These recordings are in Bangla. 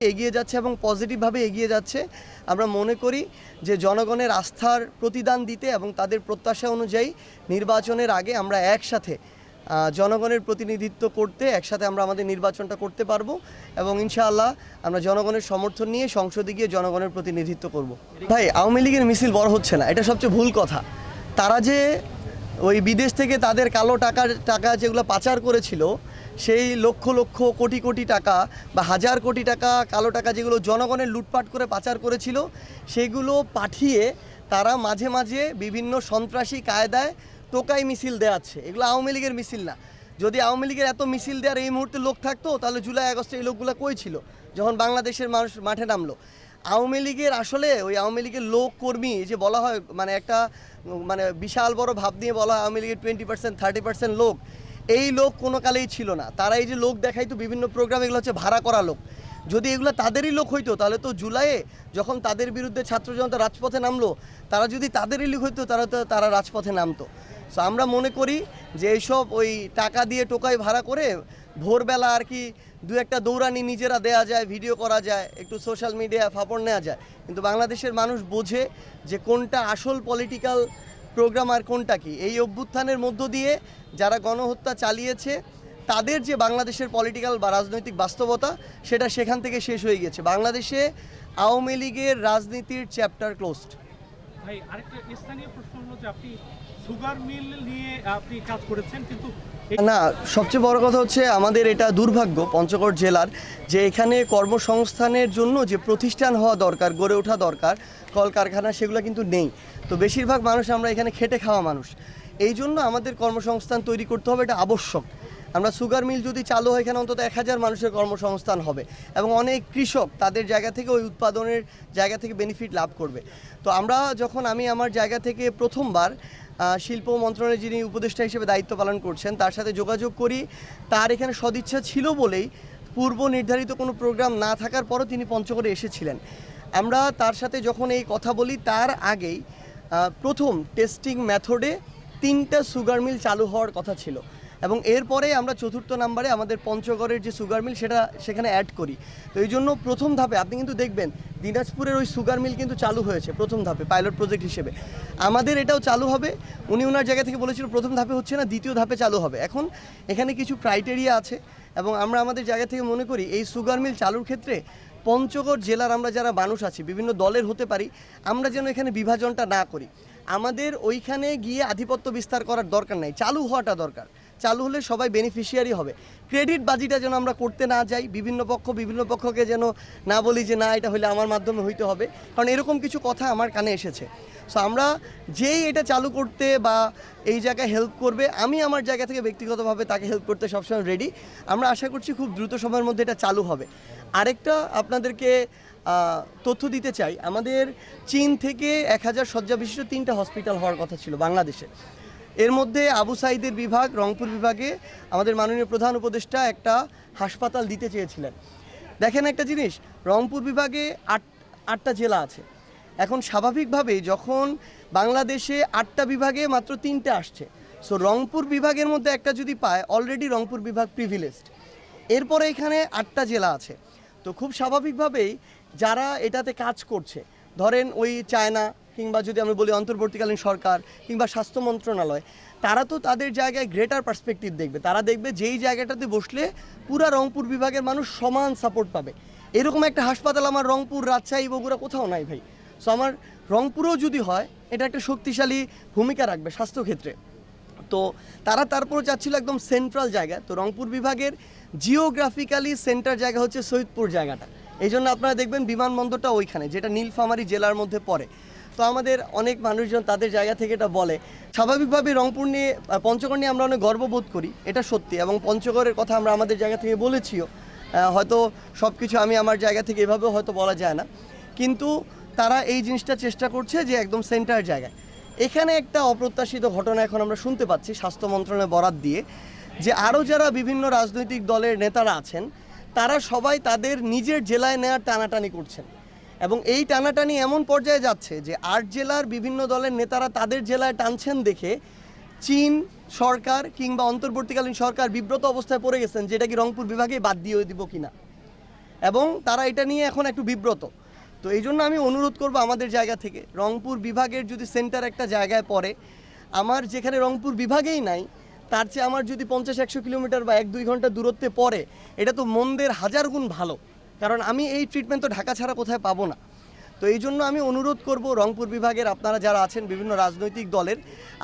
এগিয়ে যাচ্ছে এবং পজিটিভভাবে এগিয়ে যাচ্ছে। আমরা মনে করি যে জনগণের আস্থার প্রতিদান দিতে এবং তাদের প্রত্যাশা অনুযায়ী নির্বাচনের আগে আমরা একসাথে জনগণের প্রতিনিধিত্ব করতে একসাথে আমরা আমাদের নির্বাচনটা করতে পারব এবং ইনশাআল্লাহ আমরা জনগণের সমর্থন নিয়ে সংসদে গিয়ে জনগণের প্রতিনিধিত্ব করব। ভাই, আওয়ামী লীগের মিছিল বড় হচ্ছে না, এটা সবচেয়ে ভুল কথা। তারা যে ওই বিদেশ থেকে তাদের কালো টাকা টাকা যেগুলো পাচার করেছিল, সেই লক্ষ লক্ষ, কোটি কোটি টাকা বা হাজার কোটি টাকা, কালো টাকা যেগুলো জনগণের লুটপাট করে পাচার করেছিল, সেগুলো পাঠিয়ে তারা মাঝে মাঝে বিভিন্ন সন্ত্রাসী কায়দায় টোকাই মিছিল দেওয়াচ্ছে এগুলো আওয়ামী লীগের মিছিল না। যদি আওয়ামী লীগের এত মিছিল দেওয়ার এই মুহূর্তে লোক থাকতো, তাহলে জুলাই আগস্টে এই লোকগুলো কই ছিল? যখন বাংলাদেশের মানুষ মাঠে নামলো। আওয়ামী লীগের আসলে ওই আওয়ামী লীগের লোক কর্মী যে বলা হয় মানে একটা মানে বিশাল বড় ভাব দিয়ে বলা হয় আওয়ামী লীগের টোয়েন্টি পার্সেন্ট থার্টি পার্সেন্ট লোক, এই লোক কোনো কালেই ছিল না। তারা এই যে লোক দেখাইতো বিভিন্ন প্রোগ্রাম এগুলো হচ্ছে ভাড়া করা লোক। যদি এগুলো তাদেরই লোক হইতো, তাহলে তো জুলাইয়ে যখন তাদের বিরুদ্ধে ছাত্র জনতা রাজপথে নামলো, তারা যদি তাদেরই লোক হইতো তারা তো তারা রাজপথে নামতো। সো আমরা মনে করি যে এইসব ওই টাকা দিয়ে টোকাই ভাড়া করে ভোরবেলা আর কি দু একটা দৌড়ানি নিজেরা দেয়া যায় ভিডিও করা যায়, একটু সোশ্যাল মিডিয়া ফাপড় নেওয়া যায়। কিন্তু বাংলাদেশের মানুষ বোঝে যে কোনটা আসল পলিটিক্যাল প্রোগ্রাম আর কোনটা কি। এই অভ্যুত্থানের মধ্য দিয়ে যারা গণহত্যা চালিয়েছে, তাদের যে বাংলাদেশের পলিটিক্যাল বা রাজনৈতিক বাস্তবতা, সেটা সেখান থেকে শেষ হয়ে গেছে। বাংলাদেশে আওয়ামী লীগের রাজনীতির চ্যাপ্টার ক্লোজড ভাই, আরেকটা স্থানীয় প্রশ্ন হলো যে আপনি সুগার মিল নিয়ে আপনি কাজ করেছেন, কিন্তু না, সবচেয়ে বড় কথা হচ্ছে আমাদের এটা দুর্ভাগ্য পঞ্চগড় জেলার যে এখানে কর্মসংস্থানের জন্য যে প্রতিষ্ঠান হওয়া দরকার, গড়ে ওঠা দরকার, কলকারখানা সেগুলো কিন্তু নেই। তো বেশিরভাগ মানুষ আমরা এখানে খেটে খাওয়া মানুষ। এই জন্য আমাদের কর্মসংস্থান তৈরি করতে হবে, এটা আবশ্যক। আমরা সুগার মিল যদি চালু হয়, এখানে অন্তত এক হাজার মানুষের কর্মসংস্থান হবে এবং অনেক কৃষক তাদের জায়গা থেকে ওই উৎপাদনের জায়গা থেকে বেনিফিট লাভ করবে। তো আমরা যখন আমি আমার জায়গা থেকে প্রথমবার শিল্প মন্ত্রণালয়ের যিনি উপদেষ্টা হিসেবে দায়িত্ব পালন করছেন, তার সাথে যোগাযোগ করি, তার এখানে সদিচ্ছা ছিল বলেই পূর্ব নির্ধারিত কোনো প্রোগ্রাম না থাকার পরও তিনি পঞ্চগড়ে এসেছিলেন। আমরা তার সাথে যখন এই কথা বলি, তার আগেই প্রথম টেস্টিং মেথডে তিনটা সুগার মিল চালু হওয়ার কথা ছিল। এবং এরপরে আমরা চতুর্থ নাম্বারে আমাদের পঞ্চগড়ের যে সুগার মিল সেটা সেখানে অ্যাড করি। তো এই জন্য প্রথম ধাপে আপনি কিন্তু দেখবেন, দিনাজপুরের ওই সুগার মিল কিন্তু চালু হয়েছে প্রথম ধাপে পাইলট প্রজেক্ট হিসেবে। আমাদের এটাও চালু হবে। উনি ওনার জায়গা থেকে বলেছিল প্রথম ধাপে হচ্ছে না, দ্বিতীয় ধাপে চালু হবে। এখন এখানে কিছু ক্রাইটেরিয়া আছে এবং আমরা আমাদের জায়গা থেকে মনে করি এই সুগার মিল চালুর ক্ষেত্রে পঞ্চগড় জেলার আমরা যারা মানুষ আছি, বিভিন্ন দলের হতে পারি, আমরা যেন এখানে বিভাজনটা না করি। আমাদের ওইখানে গিয়ে আধিপত্য বিস্তার করার দরকার নাই, চালু হওয়াটা দরকার। চালু হলে সবাই বেনিফিশিয়ারি হবে। ক্রেডিট বাজিটা যেন আমরা করতে না যাই, বিভিন্ন পক্ষ বিভিন্ন পক্ষকে যেন না বলি যে, না, এটা হলে আমার মাধ্যমে হইতে হবে। কারণ এরকম কিছু কথা আমার কানে এসেছে। সো আমরা যেই এটা চালু করতে বা এই জায়গায় হেল্প করবে, আমি আমার জায়গা থেকে ব্যক্তিগতভাবে তাকে হেল্প করতে সবসময় রেডি আমরা আশা করছি খুব দ্রুত সময়ের মধ্যে এটা চালু হবে। আরেকটা আপনাদেরকে তথ্য দিতে চাই। আমাদের চীন থেকে এক হাজার শয্যা বিশিষ্ট তিনটা হসপিটাল হওয়ার কথা ছিল, বাংলাদেশে। এর মধ্যে আবু সাইদের বিভাগ, রংপুর বিভাগে আমাদের মাননীয় প্রধান উপদেষ্টা একটা হাসপাতাল দিতে চেয়েছিলেন। দেখেন একটা জিনিস, রংপুর বিভাগে আট, আটটা জেলা আছে। এখন স্বাভাবিকভাবেই যখন বাংলাদেশে আটটা বিভাগে মাত্র তিনটে আসছে সো রংপুর বিভাগের মধ্যে একটা যদি পায় অলরেডি রংপুর বিভাগ প্রিভিলেজড এরপরে এখানে আটটা জেলা আছে। তো খুব স্বাভাবিকভাবেই যারা এটাতে কাজ করছে, ধরেন ওই চায়না কিংবা যদি আমি বলি অন্তর্বর্তীকালীন সরকার কিংবা স্বাস্থ্য মন্ত্রণালয়, তারা তো তাদের জায়গায় গ্রেটার পার্সপেক্টিভ দেখবে। তারা দেখবে যেই জায়গাটাতে বসলে পুরা রংপুর বিভাগের মানুষ সমান সাপোর্ট পাবে। এরকম একটা হাসপাতাল আমার রংপুর, রাজশাহী, বগুড়া কোথাও নাই ভাই। সো আমার রংপুরেও যদি হয়, এটা একটা শক্তিশালী ভূমিকা রাখবে স্বাস্থ্যক্ষেত্রে। তো তারা তারপরে চাচ্ছিল একদম সেন্ট্রাল জায়গা তো রংপুর বিভাগের জিওগ্রাফিক্যালি সেন্টার জায়গা হচ্ছে সৈয়দপুর জায়গাটা। এই জন্য আপনারা দেখবেন বিমানবন্দরটা ওইখানে, যেটা নীলফামারী জেলার মধ্যে পড়ে। তো আমাদের অনেক মানুষজন তাদের জায়গা থেকে এটা বলে। স্বাভাবিকভাবে রংপুর নিয়ে পঞ্চগড় নিয়ে আমরা অনেক গর্ববোধ করি, এটা সত্যি। এবং পঞ্চগড়ের কথা আমরা আমাদের জায়গা থেকে বলেছিও। হয়তো সব কিছু আমি আমার জায়গা থেকে এভাবেও হয়তো বলা যায় না। কিন্তু তারা এই জিনিসটা চেষ্টা করছে যে একদম সেন্টার জায়গায়। এখানে একটা অপ্রত্যাশিত ঘটনা এখন আমরা শুনতে পাচ্ছি স্বাস্থ্য মন্ত্রণালয় বরাদ দিয়ে, যে আরও যারা বিভিন্ন রাজনৈতিক দলের নেতারা আছেন, তারা সবাই তাদের নিজের জেলায় নেওয়ার টানাটানি করছেন। এবং এই টানাটানি এমন পর্যায়ে যাচ্ছে যে আট জেলার বিভিন্ন দলের নেতারা তাদের জেলায় টানছেন দেখে চীন সরকার কিংবা অন্তর্বর্তীকালীন সরকার বিব্রত অবস্থায় পড়ে গেছেন, যেটা কি রংপুর বিভাগে বাদ দিয়ে দিব কিনা। এবং তারা এটা নিয়ে এখন একটু বিব্রত। তো এই জন্য আমি অনুরোধ করব আমাদের জায়গা থেকে, রংপুর বিভাগের যদি সেন্টার একটা জায়গায় পড়ে, আমার যেখানে রংপুর বিভাগেই নাই, তার চেয়ে আমার যদি পঞ্চাশ একশো কিলোমিটার বা এক দুই ঘণ্টা দূরত্বে পড়ে, এটা তো মন্দের হাজার গুণ ভালো। কারণ আমি এই ট্রিটমেন্ট তো ঢাকা ছাড়া কোথায় পাবো না। তো এই জন্য আমি অনুরোধ করব রংপুর বিভাগের আপনারা যারা আছেন বিভিন্ন রাজনৈতিক দলের,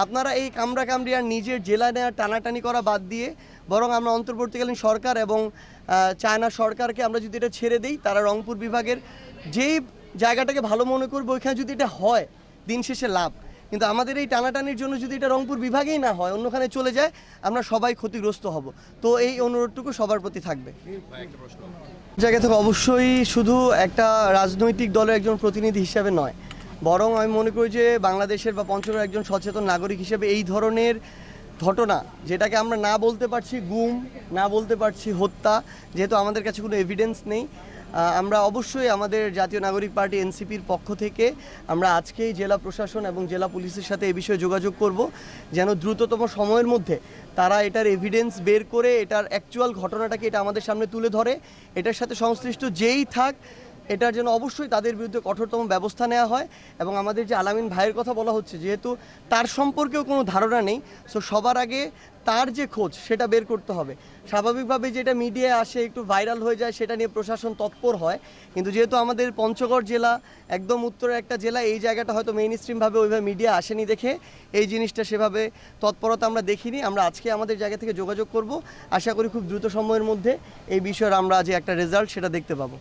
আপনারা এই কামড়া কামড়ি আর নিজের জেলা নেওয়া টানাটানি করা বাদ দিয়ে বরং আমরা অন্তর্বর্তীকালীন সরকার এবং চায়না সরকারকে আমরা যদি এটা ছেড়ে দিই, তারা রংপুর বিভাগের যেই জায়গাটাকে ভালো মনে করব, ওইখানে যদি এটা হয়, দিন শেষে লাভ। কিন্তু আমাদের এই টানাটানির জন্য যদি এটা রংপুর বিভাগেই না হয়, অন্যখানে চলে যায়, আমরা সবাই ক্ষতিগ্রস্ত হব। তো এই অনুরোধটুকু সবার প্রতি থাকবে। জায়গা থেকে অবশ্যই শুধু একটা রাজনৈতিক দলের একজন প্রতিনিধি হিসাবে নয়, বরং আমি মনে করি যে বাংলাদেশের বা পঞ্চগড়ের একজন সচেতন নাগরিক হিসেবে এই ধরনের ঘটনা, যেটাকে আমরা না বলতে পারছি গুম, না বলতে পারছি হত্যা, যেহেতু আমাদের কাছে কোনো এভিডেন্স নেই আমরা অবশ্যই আমাদের জাতীয় নাগরিক পার্টি এনসিপির পক্ষ থেকে আমরা আজকেই জেলা প্রশাসন এবং জেলা পুলিশের সাথে এ বিষয়ে যোগাযোগ করব, যেন দ্রুততম সময়ের মধ্যে তারা এটার এভিডেন্স বের করে, এটার অ্যাকচুয়াল ঘটনাটাকে এটা আমাদের সামনে তুলে ধরে। এটার সাথে সংশ্লিষ্ট যেই থাক এটার জন্য অবশ্যই তাদের বিরুদ্ধে কঠোরতম ব্যবস্থা নেওয়া হয় এবং আমাদের যে আলামিন ভাইয়ের কথা বলা হচ্ছে, যেহেতু তার সম্পর্কেও কোনো ধারণা নেই সো সবার আগে তার যে খোঁজ সেটা বের করতে হবে। স্বাভাবিকভাবে যেটা মিডিয়ায় আসে, একটু ভাইরাল হয়ে যায়, সেটা নিয়ে প্রশাসন তৎপর হয়। কিন্তু যেহেতু আমাদের পঞ্চগড় জেলা, একদম উত্তরের একটা জেলা, এই জায়গাটা হয়তো মেইন স্ট্রিমভাবে ওইভাবে মিডিয়া আসেনি দেখে এই জিনিসটা সেভাবে তৎপরতা আমরা দেখিনি। আমরা আজকে আমাদের জায়গা থেকে যোগাযোগ করব। আশা করি খুব দ্রুত সময়ের মধ্যে এই বিষয়ের আমরা যে একটা রেজাল্ট সেটা দেখতে পাবো।